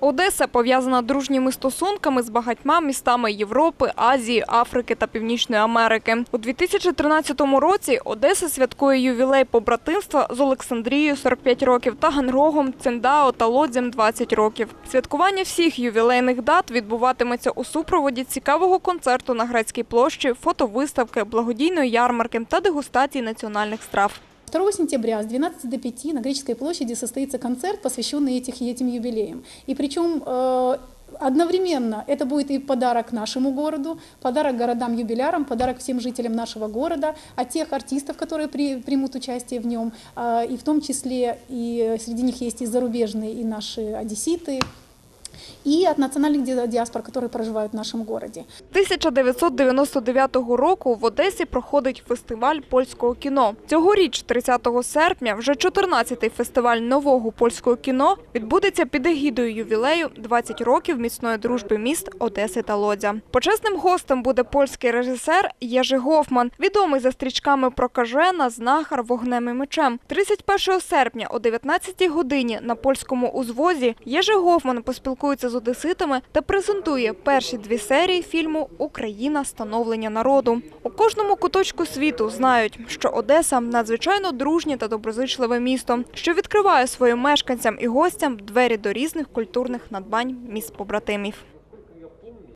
Одеса пов'язана дружніми стосунками з багатьма містами Європи, Азії, Африки та Північної Америки. У 2013 році Одеса святкує ювілей побратимства з Олександрією 45 років та Гангрогом, Циндао та Лодзем 20 років. Святкування всіх ювілейних дат відбуватиметься у супроводі цікавого концерту на Грецькій площі, фотовиставки, благодійної ярмарки та дегустації національних страв. 2 сентября с 12 до 5 на Греческой площади состоится концерт, посвященный этих, этим юбилеям. И причем э, одновременно это будет и подарок нашему городу, подарок городам-юбилярам, подарок всем жителям нашего города, от тех артистов, которые при- примут участие в нем, э, и в том числе и среди них есть и зарубежные, и наши одесситы, и от национальных диаспор, которые проживают в нашем городе. 1999 року в Одесі проходить фестиваль польського кіно. Цьогоріч, 30 серпня, вже 14-й фестиваль нового польського кіно відбудеться під егідою ювілею 20 років міцної дружби міст Одеси та Лодзя. Почесним гостем буде польський режисер Єжи Гофман, відомий за стрічками про Кажена, Знахар, Вогнем і мечем. 31 серпня о 19 годині на польському узвозі Єжи Гофман поспілкується з одеситами та презентує перші дві серії фільму Україна становлення народу. У кожному куточку світу знають, що Одеса надзвичайно дружнє та доброзичливе місто, що відкриває своїм мешканцям і гостям двері до різних культурних надбань міст побратимів.